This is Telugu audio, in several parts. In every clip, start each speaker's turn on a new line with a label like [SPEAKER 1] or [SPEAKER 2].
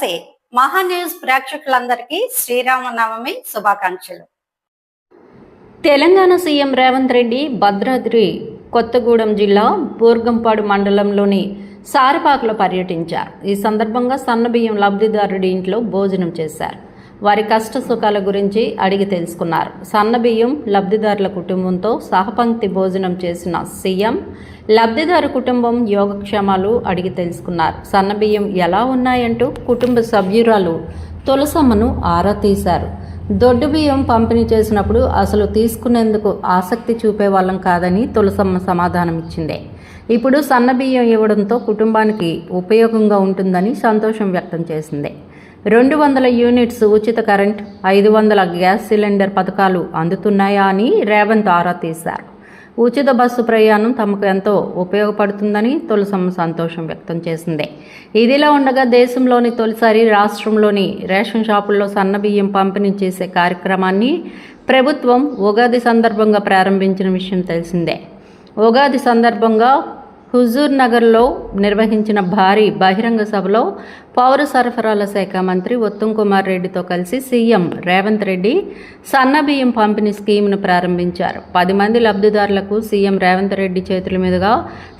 [SPEAKER 1] నమస్తే మహా న్యూస్ ప్రేక్షకులందరికీ శ్రీరామనవమి శుభాకాంక్షలు.
[SPEAKER 2] తెలంగాణ సీఎం రేవంత్ రెడ్డి భద్రాద్రి కొత్తగూడెం జిల్లా బూర్గంపాడు మండలంలోని సారిపాకలో పర్యటించారు. ఈ సందర్భంగా సన్నబియ్యం లబ్ధిదారుడి ఇంట్లో భోజనం చేశారు. వారి కష్ట సుఖాల గురించి అడిగి తెలుసుకున్నారు. సన్నబియ్యం లబ్ధిదారుల కుటుంబంతో సహపంక్తి భోజనం చేసిన సీఎం లబ్ధిదారు కుటుంబం యోగక్షేమాలు అడిగి తెలుసుకున్నారు. సన్నబియ్యం ఎలా ఉన్నాయంటూ కుటుంబ సభ్యురాలు తులసమ్మను ఆరా తీశారు. దొడ్డు బియ్యం పంపిణీ చేసినప్పుడు అసలు తీసుకునేందుకు ఆసక్తి చూపే వాళ్ళం కాదని తులసమ్మ సమాధానం ఇచ్చింది. ఇప్పుడు సన్న బియ్యం ఇవ్వడంతో కుటుంబానికి ఉపయోగంగా ఉంటుందని సంతోషం వ్యక్తం చేసింది. రెండు వందల యూనిట్స్ ఉచిత కరెంట్ ఐదు వందల గ్యాస్ సిలిండర్ పథకాలు అందుతున్నాయా అని రేవంత్ ఆరా తీశారు. ఉచిత బస్సు ప్రయాణం తమకు ఎంతో ఉపయోగపడుతుందని తొలిసమ్మ సంతోషం వ్యక్తం చేసింది. ఇదిలా ఉండగా దేశంలోని తొలిసారి రాష్ట్రంలోని రేషన్ షాపుల్లో సన్నబియ్యం పంపిణీ చేసే కార్యక్రమాన్ని ప్రభుత్వం ఉగాది సందర్భంగా ప్రారంభించిన విషయం తెలిసిందే. ఉగాది సందర్భంగా హుజూర్ నగర్లో నిర్వహించిన భారీ బహిరంగ సభలో పౌర సరఫరాల శాఖ మంత్రి ఉత్తమ్ కుమార్ రెడ్డితో కలిసి సీఎం రేవంత్ రెడ్డి సన్నబియ్యం పంపిణీ స్కీమ్ను ప్రారంభించారు. పది మంది లబ్ధిదారులకు సీఎం రేవంత్ రెడ్డి చేతుల మీదుగా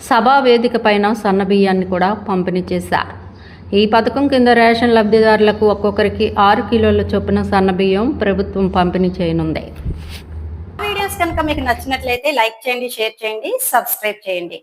[SPEAKER 2] సభా వేదిక పైన సన్నబియ్యాన్ని కూడా పంపిణీ చేశారు. ఈ పథకం కింద రేషన్ లబ్ధిదారులకు ఒక్కొక్కరికి ఆరు కిలోల చొప్పున సన్నబియ్యం ప్రభుత్వం పంపిణీ చేయనుంది.
[SPEAKER 1] వీడియోస్ కనుక మీకు నచ్చినట్లయితే లైక్ చేయండి షేర్ చేయండి సబ్స్క్రైబ్ చేయండి.